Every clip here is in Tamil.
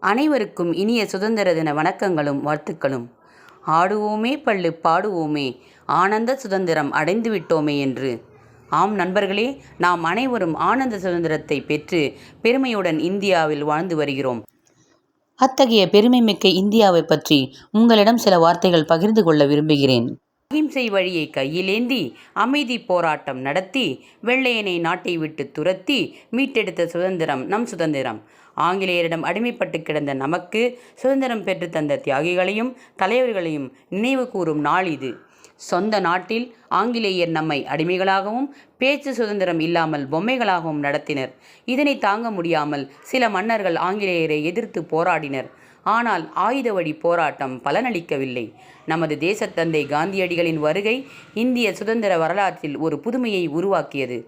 அனைவருக்கும் இனிய சுதந்திர தின வணக்கங்களும் வாழ்த்துக்களும். ஆடுவோமே பள்ளு பாடுவோமே. ஆனந்த சுதந்திரம் அடைந்து விட்டோமே என்று. ஆம் நண்பர்களே நாம் அனைவரும் ஆனந்த சுதந்திரத்தை பெற்று பெருமையுடன் இந்தியாவில் வாழ்ந்து வருகிறோம். அத்தகைய பெருமைமிக்க இந்தியாவை பற்றி உங்களிடம் சில வார்த்தைகள் பகிர்ந்து கொள்ள விரும்புகிறேன். அகிம்சை வழியை கையிலேந்தி அமைதி போராட்டம் நடத்தி வெள்ளையனை நாட்டை விட்டு துரத்தி மீட்டெடுத்த சுதந்திரம் நம் சுதந்திரம். ஆங்கிலேயரிடம் அடிமைப்பட்டு கிடந்த நமக்கு சுதந்திரம் பெற்று தந்த தியாகிகளையும் தலைவர்களையும் நினைவு கூறும் நாள் இது. சொந்த நாட்டில் ஆங்கிலேயர் நம்மை அடிமைகளாகவும் பேச்சு சுதந்திரம் இல்லாமல் பொம்மைகளாகவும் நடத்தினர். இதனை தாங்க முடியாமல் சில மன்னர்கள் ஆங்கிலேயரை எதிர்த்து போராடினர். ஆனால் ஆயுத வழி போராட்டம் பலனளிக்கவில்லை. நமது தேசத்தந்தை காந்தியடிகளின் வருகை இந்திய சுதந்திர வரலாற்றில் ஒரு புதுமையை உருவாக்கியது.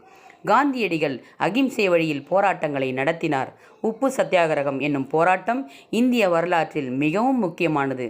காந்தியடிகள் அகிம்சை வழியில் போராட்டங்களை நடத்தினார். உப்பு சத்தியாகிரகம் என்னும் போராட்டம் இந்திய வரலாற்றில் மிகவும் முக்கியமானது.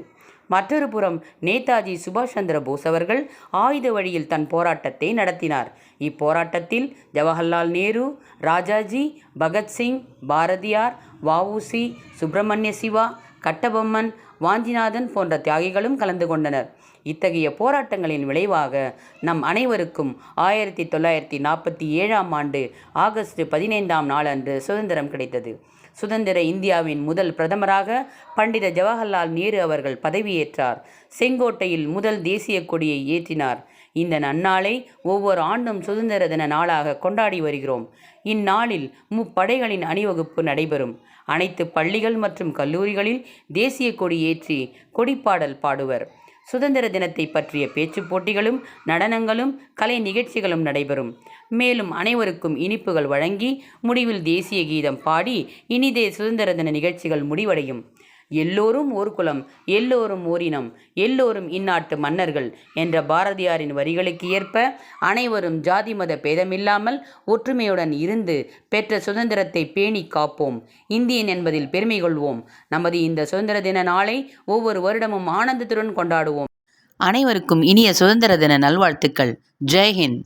மற்றொரு புறம் நேதாஜி சுபாஷ் சந்திர போஸ் அவர்கள் ஆயுத வழியில் தன் போராட்டத்தை நடத்தினார். இப்போராட்டத்தில் ஜவஹர்லால் நேரு ராஜாஜி பகத்சிங் பாரதியார் வஉசி சுப்பிரமணிய சிவா கட்டபொம்மன் வாஞ்சிநாதன் போன்ற தியாகிகளும் கலந்து கொண்டனர். இத்தகைய போராட்டங்களின் விளைவாக நம் அனைவருக்கும் ஆயிரத்தி தொள்ளாயிரத்தி நாற்பத்தி ஏழாம் ஆண்டு ஆகஸ்ட் பதினைந்தாம் நாளன்று சுதந்திரம் கிடைத்தது. சுதந்திர இந்தியாவின் முதல் பிரதமராக பண்டித ஜவஹர்லால் நேரு அவர்கள் பதவியேற்றார். செங்கோட்டையில் முதல் தேசிய கொடியை ஏற்றினார். இந்த நன்னாளை ஒவ்வொரு ஆண்டும் சுதந்திர தின நாளாக கொண்டாடி வருகிறோம். இந்நாளில் முப்படைகளின் அணிவகுப்பு நடைபெறும். அனைத்து பள்ளிகள் மற்றும் கல்லூரிகளில் தேசிய கொடி ஏற்றி கொடிப்பாடல் பாடுவர். சுதந்திர தினத்தை பற்றிய பேச்சு போட்டிகளும் நடனங்களும் கலை நிகழ்ச்சிகளும் நடைபெறும். மேலும் அனைவருக்கும் இனிப்புகள் வழங்கி முடிவில் தேசிய கீதம் பாடி இனிதே சுதந்திர தின நிகழ்ச்சிகள் முடிவடையும். எல்லோரும் ஓர் குலம் எல்லோரும் ஓரினம் எல்லோரும் இந்நாட்டு மன்னர்கள் என்ற பாரதியாரின் வரிகளுக்கு ஏற்ப அனைவரும் ஜாதி மத பேதமில்லாமல் ஒற்றுமையுடன் இருந்து பெற்ற சுதந்திரத்தை பேணி காப்போம். இந்தியன் என்பதில் பெருமை கொள்வோம். நமது இந்த சுதந்திர தின நாளை ஒவ்வொரு வருடமும் ஆனந்தத்துடன் கொண்டாடுவோம். அனைவருக்கும் இனிய சுதந்திர தின நல்வாழ்த்துக்கள். ஜெய்ஹிந்த்